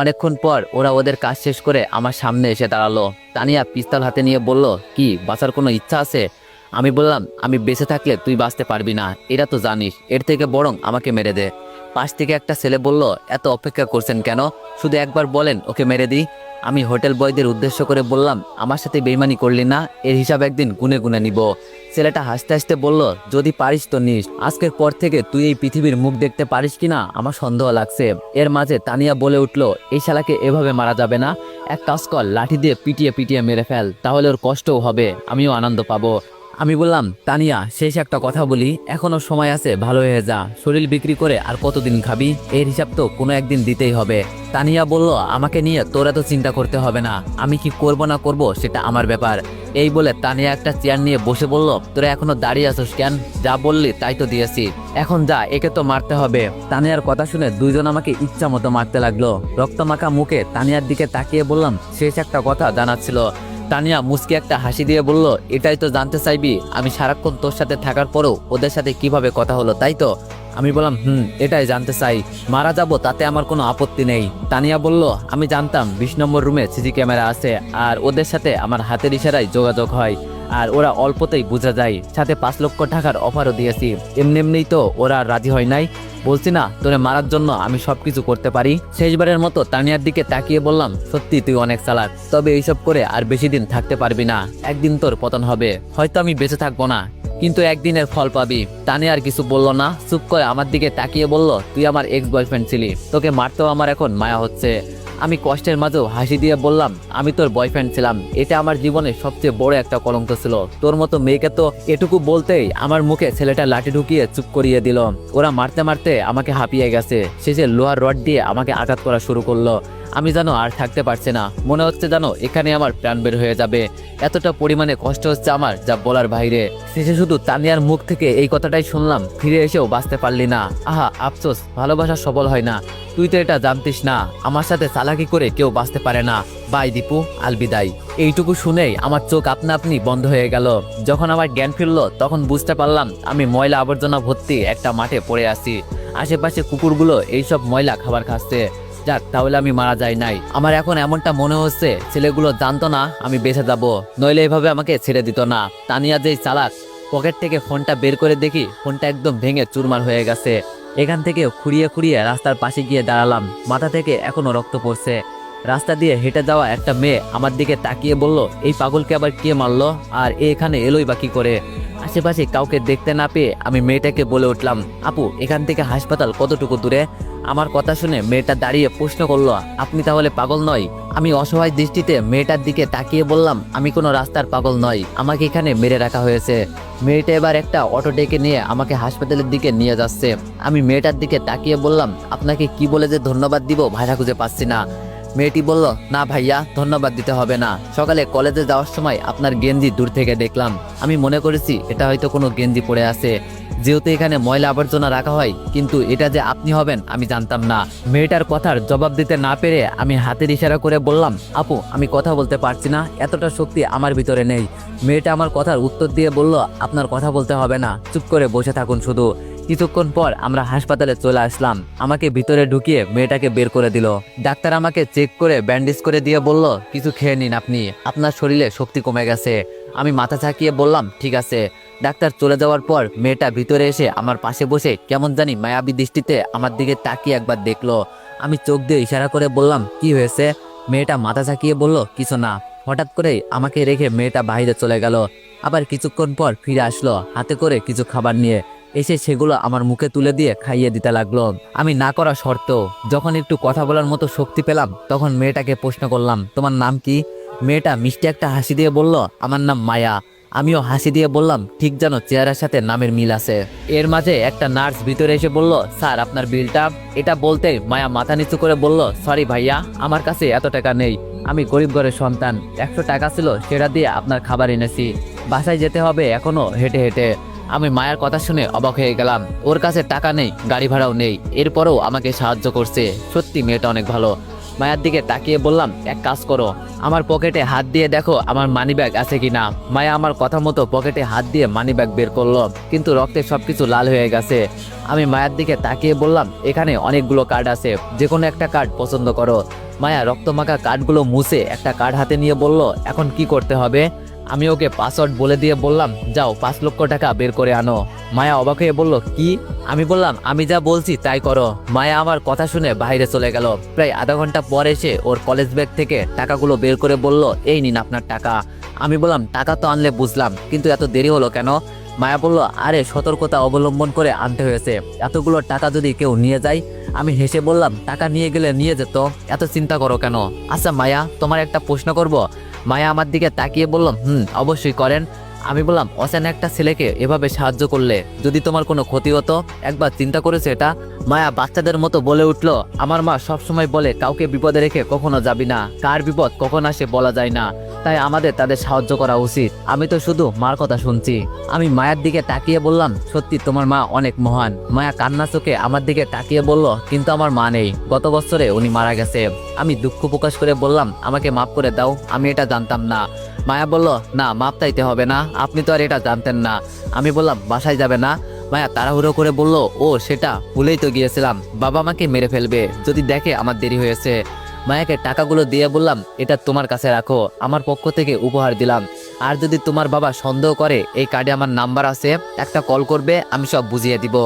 অনেকক্ষণ পর ওরা ওদের কাজ শেষ করে আমার সামনে এসে দাঁড়াল। তানিয়া পিস্তল হাতে নিয়ে বলল, কি, বাঁচার কোনো ইচ্ছা আছে? আমি বললাম, আমি বেঁচে থাকলে তুই বাঁচতে পারবি না, এটা তো জানিস, এর থেকে বরং আমাকে মেরে দে। পাশ থেকে একটা ছেলে বলল, এত অপেক্ষা করছেন কেন? শুধু একবার বলেন, ওকে মেরে দিই। আমি হোটেল বয়দের উদ্দেশ্য করে বললাম, আমার সাথে বেইমানি করলি না, এর হিসাব একদিন গুনে গুনে নিব। ছেলেটা হাসতে হাসতে বলল, যদি পারিস তো নিস। আজকের পর থেকে তুই এই পৃথিবীর মুখ দেখতে পারিস কিনা? আমার সন্দেহ লাগছে। এর মাঝে তানিয়া বলে উঠল, এই শালাকে এভাবে মারা যাবে না। এক কাজ কর, লাঠি দিয়ে পিটিয়ে পিটিয়ে মেরে ফেল, তাহলে ওর কষ্টও হবে, আমিও আনন্দ পাবো। আমি বললাম, তানিয়া, শেষ একটা কথা বলি। এখনও সময় আছে, ভালো হয়ে যা। শরীর বিক্রি করে আর কতদিন খাবি? এর হিসাব তো কোনো একদিন দিতেই হবে। তানিয়া বলল, আমাকে নিয়ে তোরা তো চিন্তা করতে হবে না। আমি কি করব না করব সেটা আমার ব্যাপার। এই বলে তানিয়া একটা চেয়ার নিয়ে বসে বলল, তোরা এখনও দাঁড়িয়ে আছিস কেন? যা বললি তাই তো দিয়েছি। এখন যা, একে তো মারতে হবে। তানিয়ার কথা শুনে দুইজন আমাকে ইচ্ছা মতো মারতে লাগল। রক্তমাখা মুখে তানিয়ার দিকে তাকিয়ে বললাম, শেষ একটা কথা জানাচ্ছিল তানিয়া মুসকে একটা হাসি দিয়ে বলল, এটাই তো জানতে চাইবি, আমি সারাক্ষণ তোর সাথে থাকার পরেও ওদের সাথে কীভাবে কথা হলো, তাই তো? আমি বললাম, হুম, এটাই জানতে চাই, মারা যাব তাতে আমার কোনো আপত্তি নেই। তানিয়া বলল, আমি জানতাম, বিশ নম্বর রুমে সিসি ক্যামেরা আছে, আর ওদের সাথে আমার হাতের ইশারায় যোগাযোগ হয়, আর ওরা অল্পতেই বোঝা যায়, সাথে পাঁচ লক্ষ টাকার অফারও দিয়েছি। এমনি এমনিই তো ওরা রাজি হয় নাই বলছি না, তোরে মারার জন্য আমি সবকিছু করতে পারি। শেষবারের মতো তানিয়ার দিকে তাকিয়ে বললাম, সত্যি তুই অনেক চালাক। তবে এইসব করে আর বেশি দিন থাকতে পারবি না। একদিন তোর পতন হবে। হয়তো আমি বেঁচে থাকব না। কিন্তু একদিনের ফল পাবি। তানি আর কিছু বলল না। চুপ করে আমার দিকে তাকিয়ে বলল, তুই আমার এক্স বয়ফ্রেন্ড ছিলি। তোকে মারতেও আমার এখন মায়া হচ্ছে। আমি কষ্টের মাঝেও হাসি দিয়ে বললাম, আমি তোর বয়ফ্রেন্ড ছিলাম। এটা আমার জীবনের সবচেয়ে বড় একটা কলঙ্ক ছিল। তোর মতো মেয়েকে তো এটুকু বলতেই আমার মুখে ছেলেটা লাঠি ঢুকিয়ে চুপ করিয়ে দিল। ওরা মারতে মারতে আমাকে হাঁপিয়ে গেছে। সে যে লোহার রড দিয়ে আমাকে আঘাত করা শুরু করল। আমি জানো আর থাকতে পারছে না। মনে হচ্ছে জানো এখানে আমার প্রাণ বের হয়ে যাবে। এতটা পরিমাণে কষ্ট হচ্ছে আমার, যা বলার বাইরে। শেষে শুধু তানিয়ার মুখ থেকে এই কথাটাই শুনলাম, ফিরে এসেও বাঁচতে পারলি না। আহা, আফসোস, ভালোবাসা সবল হয় না। তুই তো এটা জানতিস না, আমার সাথে চালাকি করে কেউ বাঁচতে পারে না। বাই দীপু আলবিদাই এইটুকু শুনেই আমার চোখ আপনা আপনি বন্ধ হয়ে গেল। যখন আমার জ্ঞান ফিরলো, তখন বুঝতে পারলাম, আমি ময়লা আবর্জনা ভর্তি একটা মাঠে পড়ে আছি। আশেপাশে কুকুরগুলো এইসব ময়লা খাবার খাচ্ছে। যাক, তাহলে আমি মারা যাই নাই। আমার এখন এমনটা মনে হচ্ছে, ছেলেগুলো জানতো না, আমি বেঁচে যাব। নইলে এভাবে আমাকে ছেড়ে দিত না। তানিয়া যেই চালাক, পকেট থেকে ফোনটা বের করে দেখি, ফোনটা একদম ভেঙে চুরমার হয়ে গেছে। এখান থেকে খুঁড়িয়ে খুঁড়িয়ে রাস্তার পাশে গিয়ে দাঁড়ালাম। মাথা থেকে এখনও রক্ত পড়ছে। রাস্তা দিয়ে হেঁটে যাওয়া একটা মেয়ে আমার দিকে তাকিয়ে বলল, এই পাগলকে আবার কে মারলো? আর এখানে এলোই বা কি করে? আশেপাশে কাউকে দেখতে না পেয়ে আমি মেয়েটাকে বলে উঠলাম, আপু, এখান থেকে হাসপাতাল কতটুকু দূরে? আমার কথা শুনে মেয়েটা দাঁড়িয়ে প্রশ্ন করল, আপনি তাহলে পাগল নয়? আমি অসহায় দৃষ্টিতে মেয়েটার দিকে তাকিয়ে বললাম, আমি কোনো রাস্তার পাগল নয় আমাকে এখানে মেরে রাখা হয়েছে। মেয়েটা এবার একটা অটো ডেকে নিয়ে আমাকে হাসপাতালের দিকে নিয়ে যাচ্ছে। আমি মেয়েটার দিকে তাকিয়ে বললাম, আপনাকে কি বলে যে ধন্যবাদ দিব ভাষা খুঁজে পাচ্ছি না? মেয়েটি বলল, না ভাইয়া, ধন্যবাদ দিতে হবে না। সকালে কলেজে যাওয়ার সময় আপনার গেঞ্জি দূর থেকে দেখলাম। আমি মনে করেছি এটা হয়তো কোনো গেঞ্জি পড়ে আছে। যেহেতু এখানে ময়লা আবর্জনা রাখা হয়, কিন্তু এটা যে আপনি হবেন, আমি জানতাম না। মেয়েটার কথার জবাব দিতে না পেরে আমি হাতের ইশারা করে বললাম, আপু, আমি কথা বলতে পারছি না, এতটা শক্তি আমার ভিতরে নেই। মেয়েটা আমার কথার উত্তর দিয়ে বলল, আপনার কথা বলতে হবে না। চুপ করে বসে থাকুন শুধু। কিছুক্ষণ পর আমরা হাসপাতালে চলে আসলাম। আমাকে ভিতরে ঢুকিয়ে মেয়েটাকে বের করে দিল। ডাক্তার আমাকে চেক করে ব্যান্ডেজ করে দিয়ে বলল, কিছু খেয়ে নিন আপনি। আপনার শরীরে শক্তি কমে গেছে। আমি মাথা ঝাঁকিয়ে বললাম, ঠিক আছে। ডাক্তার চলে যাওয়ার পর মেয়েটা ভিতরে এসে আমার পাশে বসে কেমন জানি মায়াবী দৃষ্টিতে আমার দিকে তাকিয়ে একবার দেখল। আমি চোখ দিয়ে ইশারা করে বললাম, কি হয়েছে? মেয়েটা মাথা ঝাঁকিয়ে বলল, কিছু না। হঠাৎ করেই আমাকে রেখে মেয়েটা বাইরে চলে গেল। আবার কিছুক্ষণ পর ফিরে আসলো, হাতে করে কিছু খাবার নিয়ে। এসে সেগুলো আমার মুখে তুলে দিয়ে খাইয়ে দিতে লাগল। আমি না করা শর্ত যখন একটু কথা বলার মতো শক্তি পেলাম, তখন মেয়েটাকে প্রশ্ন করলাম, তোমার নাম কি? মেয়েটা মিষ্টি একটা হাসি দিয়ে বলল, আমার নাম মায়া। আমিও হাসি দিয়ে বললাম, ঠিক যেন চেহারার সাথে নামের মিল আছে। এর মাঝে একটা নার্স ভিতরে এসে বলল, স্যার, আপনার বিলটা? এটা বলতে মায়া মাথা নিচু করে বলল, সরি ভাইয়া, আমার কাছে এত টাকা নেই। আমি গরিব ঘরের সন্তান। একশো টাকা ছিল, সেটা দিয়ে আপনার খাবার এনেছি। বাসায় যেতে হবে এখনও হেঁটে হেঁটে। আমি মায়ের কথা শুনে অবাক হয়ে গেলাম। ওর কাছে টাকা নেই, গাড়ি ভাড়াও নেই। এরপরেও আমাকে সাহায্য করছে। সত্যি মেয়েটা অনেক ভালো। মায়ার দিকে তাকিয়ে বললাম, এক কাজ করো। আমার পকেটে হাত দিয়ে দেখো আমার মানি ব্যাগ আছে কি না মায়া আমার কথা মতো পকেটে হাত দিয়ে মানি ব্যাগ বের করল, কিন্তু রক্তে সবকিছু লাল হয়ে গেছে। আমি মায়ার দিকে তাকিয়ে বললাম, এখানে অনেকগুলো কার্ড আছে। যে কোনো একটা কার্ড পছন্দ করো। মায়া রক্তমাখা কার্ডগুলো মুছে একটা কার্ড হাতে নিয়ে বলল, এখন কি করতে হবে? আমি ওকে পাসওয়ার্ড বলে দিয়ে বললাম, যাও, পাঁচ লক্ষ টাকা বের করে আনো। মায়া অবাক হয়ে বলল, কি? আমি বললাম, আমি যা বলছি তাই করো। মায়া আমার কথা শুনে বাইরে চলে গেল। প্রায় আধা ঘণ্টা পর এসে ওর কলেজ ব্যাগ থেকে টাকাগুলো বের করে বলল, এই নিন আপনার টাকা। আমি বললাম, টাকা তো আনলে বুঝলাম, কিন্তু এত দেরি হলো কেন? মায়া বলল, আরে, সতর্কতা অবলম্বন করে আনতে হয়েছে। এতগুলো টাকা যদি কেউ নিয়ে যায়? আমি হেসে বললাম, টাকা নিয়ে গেলে নিয়ে যেত, এত চিন্তা করো কেন? আচ্ছা মায়া, তোমার একটা প্রশ্ন করব। মায়া আমার দিকে তাকিয়ে বললাম, হুম, অবশ্যই করেন। আমি বললাম, অচেনা একটা ছেলেকে এভাবে সাহায্য করলে যদি তোমার কোনো ক্ষতি হতো, একবার চিন্তা করেছে এটা? মায়া বাচ্চাদের মতো বলে উঠল, আমার মা সবসময় বলে, কাউকে বিপদে রেখে কখনো যাবি না। কার বিপদ কখন আসে বলা যায় না। তাই আমাদের তাদের সাহায্য করা উচিত। আমি তো শুধু মার কথা শুনছি। আমি মায়ের দিকে তাকিয়ে বললাম, সত্যি তোমার মা অনেক মহান। মায়া কান্না চোখে আমার দিকে তাকিয়ে বলল, কিন্তু আমার মা নেই। গত বছরে উনি মারা গেছে। আমি দুঃখ প্রকাশ করে বললাম, আমাকে মাফ করে দাও, আমি এটা জানতাম না। মায়া বলল, না মাপ চাইতে হবে না। আপনি তো আর এটা জানতেন না। আমি বললাম, বাসায় যাবে না? মায়া তাড়াহুড়ো করে বলল, ও, সেটা ভুলেই তো গিয়েছিলাম। বাবা আমাকে মেরে ফেলবে। যদি দেখে আমার দেরি হয়েছে মায়াকে টাকাগুলো দিয়ে বললাম, এটা তোমার কাছে রাখো, আমার পক্ষ থেকে উপহার দিলাম। আর যদি তোমার বাবা সন্দেহ করে, এই কার্ডে আমার নাম্বার আছে, একটা কল করবে, আমি সব বুঝিয়ে দিব।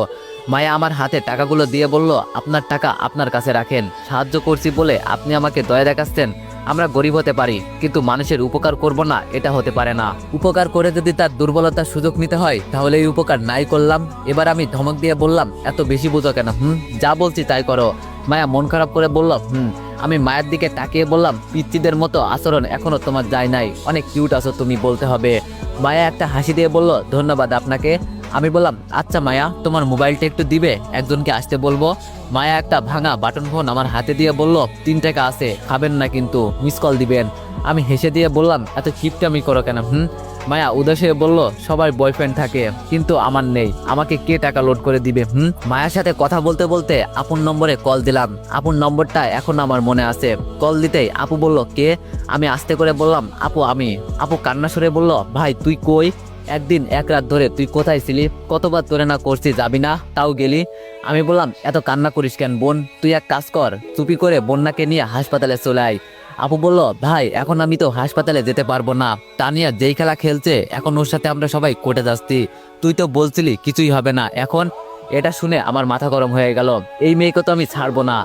মায়া আমার হাতে টাকাগুলো দিয়ে বলল, আপনার টাকা আপনার কাছে রাখেন, সাহায্য করছি বলে আপনি আমাকে দয়া দেখাচ্ছেন, আমরা গরিব হতে পারি, কিন্তু মানুষের উপকার করব না, এটা হতে পারে না। উপকার করে যদি তার দুর্বলতার সুযোগ নিতে হয়, তাহলে এই উপকার নাই করলাম। এবার আমি ধমক দিয়ে বললাম, এত বেশি বুঝো কেন, হুম? যা বলছি তাই করো। মায়া মন খারাপ করে বলল, হুম আমি মায়ের দিকে তাকিয়ে বললাম, পিচ্চিদের মতো আচরণ এখনও তোমার যায় নাই। অনেক কিউট আছো তুমি বলতে হবে। মায়া একটা হাসি দিয়ে বলল, ধন্যবাদ আপনাকে। আমি বললাম আচ্ছা মায়া, তোমার মোবাইলটা একটু দিবে, একজনকে আসতে বলব। মায়া একটা ভাঙা বাটন ফোন আমার হাতে দিয়ে বলল, তিন টাকা আছে, খাবেন না কিন্তু মিস কল দিবেন। আমি হেসে দিয়ে বললাম, এত কিপটামি করো কেন, হুম? মায়া উদাস বলল সবার বয়ফ্রেন্ড থাকে, কিন্তু আমার নেই। আমাকে কে টাকা লোড করে দিবে, হুম? মায়ের সাথে কথা বলতে বলতে আপন নম্বরে কল দিলাম। আপন নম্বরটা এখন আমার মনে আছে। কল দিতেই আপু বলল, কে? আমি আস্তে করে বললাম, আপু, আমি। আপু কান্না সরে বলল, ভাই, তুই কই? একদিন এক রাত ধরে তুই কোথায় ছিলি? কতবার তোরে না করছি, যাবি না? তাও গেলি? আমি বললাম, এত কান্না করিস কেন, বোন? তুই এক কাজ কর, চুপি করে বন্যাকে নিয়ে হাসপাতালে চলে আয়। আপু বলল, ভাই, এখন আমি তো হাসপাতালে যেতে পারব না। তানিয়া যেই খেলা খেলছে, এখন ওর সাথে আমরা সবাই কোটে যাচ্ছি। তুই তো বলছিলি, কিছুই হবে না। এখন এটা শুনে আমার মাথা গরম হয়ে গেল। এই মেয়েকে তো আমি ছাড়বো না।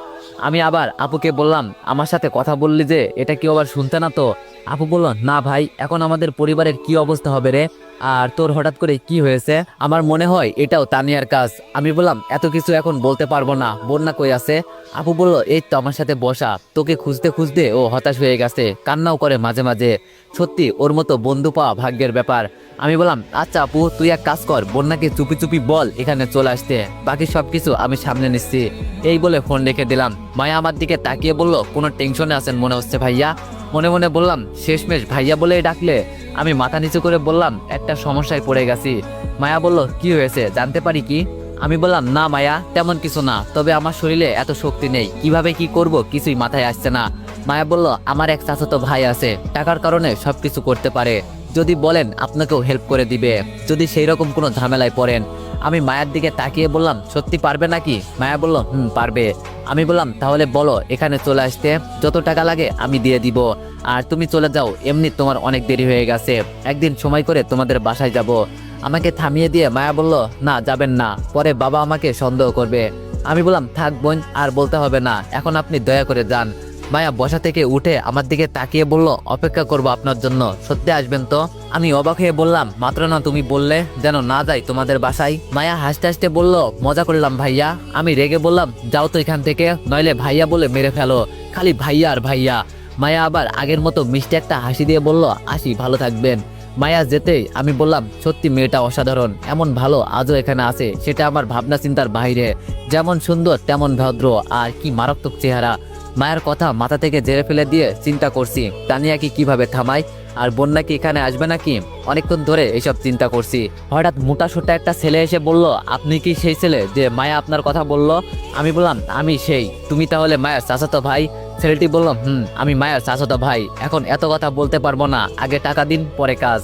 আমি আবার আপুকে বললাম, আমার সাথে কথা বললি যে, এটা কেউ আবার শুনতে না তো? আপু বলল, না ভাই, এখন আমাদের পরিবারের কি অবস্থা হবে রে? আর তোর হঠাৎ করে কি হয়েছে? আমার মনে হয় এটাও তানিয়ার কাজ। আমি বললাম, এত কিছু এখন বলতে পারব না। বন্যা কই আছে? আপু বলল, এই তো আমার সাথে বসা। তোকে খুঁজতে খুঁজতে ও হতাশ হয়ে গেছে। কান্নাও করে মাঝে মাঝে। সত্যি, ওর মতো বন্ধু পাওয়া ভাগ্যের ব্যাপার। আমি বললাম আচ্ছা আপু, তুই এক কাজ কর। বন্যাকে চুপি চুপি বল এখানে চলে আসতে। বাকি সব কিছু আমি সামনে নিচ্ছি। এই বলে ফোন রেখে দিলাম। মায়া আমার দিকে তাকিয়ে বলল, কোনো টেনশনে আছেন মনে হচ্ছে ভাইয়া? মনে মনে বললাম, শেষমেশ ভাইয়া বলেই ডাকলে আমি মাথা নিচু করে বললাম, একটা সমস্যায় পড়ে গেছি। মায়া বলল, কি হয়েছে, জানতে পারি কি? আমি বললাম, না মায়া, তেমন কিছু না, তবে আমার শরীরে এত শক্তি নেই, কীভাবে কি করব কিছুই মাথায় আসছে না। মায়া বলল, আমার এক চাচাতো ভাই আছে, টাকার কারণে সবকিছু করতে পারে, যদি বলেন আপনাকেও হেল্প করে দিবে, যদি সেই রকম কোনো ঝামেলায় পড়েন। আমি মায়ের দিকে তাকিয়ে বললাম, সত্যি পারবে নাকি? মায়া বলল, হুম, পারবে। আমি বললাম, তাহলে বলো, এখানে চলে আসতে যত টাকা লাগে আমি দিয়ে দিব। আর তুমি চলে যাও, এমনি তোমার অনেক দেরি হয়ে গেছে। একদিন সময় করে তোমাদের বাসায় যাব। আমাকে থামিয়ে দিয়ে মায়া বলল, না, যাবেন না। পরে বাবা আমাকে সন্দেহ করবে। আমি বললাম, থাক বোন, আর বলতে হবে না। এখন আপনি দয়া করে যান। মায়া বসা থেকে উঠে আমার দিকে তাকিয়ে বলল, অপেক্ষা করব আপনার জন্য। সত্যি আসবেন তো? আমি অবাক হয়ে বললাম, মাত্র না, তুমি বললে যেন না যাই তোমাদের বাসায়? মায়া হাসতে হাসতে বলল, মজা করলাম ভাইয়া। আমি রেগে বললাম, যাও তো এখান থেকে, নইলে ভাইয়া বলে মেরে ফেলো। খালি ভাইয়া আর ভাইয়া। মায়া আবার আগের মতো মিষ্টি একটা হাসি দিয়ে বলল, আসি, ভালো থাকবেন। মায়া যেতেই আমি বললাম, সত্যি মেয়েটা অসাধারণ, এমন ভালো আজও এখানে আছে, সেটা আমার ভাবনা চিন্তার বাইরে। যেমন সুন্দর, তেমন ভদ্র, আর কি মারাত্মক চেহারা। মায়ের কথা মাথা থেকে জেরে ফেলে দিয়ে চিন্তা করছি, তানিয়া কি কীভাবে থামাই আর বন্যা কি এখানে আসবে নাকি? অনেকক্ষণ ধরে এইসব চিন্তা করছি। হঠাৎ মোটা সোটা একটা ছেলে এসে বলল, আপনি কি সেই ছেলে যে মায়া আপনার কথা বলল? আমি বললাম, আমি সেই। তুমি তাহলে মায়ের চাচাতো ভাই? ছেলেটি বলল, হুম, আমি মায়ের চাচাতো ভাই। এখন এত কথা বলতে পারব না। আগে টাকা দিন, পরে কাজ।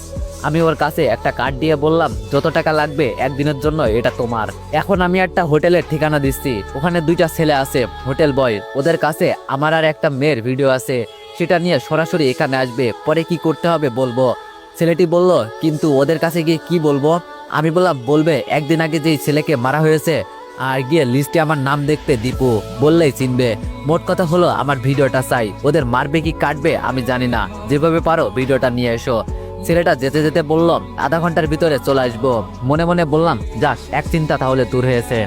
আমি ওর কাছে একটা কার্ড দিয়ে বললাম, যত টাকা লাগবে একদিনের জন্য এটা তোমার। এখন আমি একটা হোটেলের ঠিকানা দিচ্ছি, ওখানে দুইটা ছেলে আছে, হোটেল বয়। ওদের কাছে আমার আর একটা মেয়ের ভিডিও আছে, সেটা নিয়ে সরাসরি এখানে আসবে, পরে কি করতে হবে বলব। ছেলেটি বলল, কিন্তু ওদের কাছে গিয়ে কি বলব? আমি বললাম, বলবে, একদিন আগে যেই ছেলেকে মারা হয়েছে, আর গিয়ে লিস্টে আমার নাম দেখতে দীপু, বললেই চিনবে। মোট কথা হলো, আমার ভিডিওটা চাই। ওদের মারবে কি কাটবে আমি জানি না। যেভাবে পারো ভিডিওটা নিয়ে এসো। ছেলেটা যেতে যেতে বললাম আধা ঘণ্টার ভিতরে চলে আসব। মনে মনে বললাম যাক এক চিন্তা তাহলে দূর হয়েছে।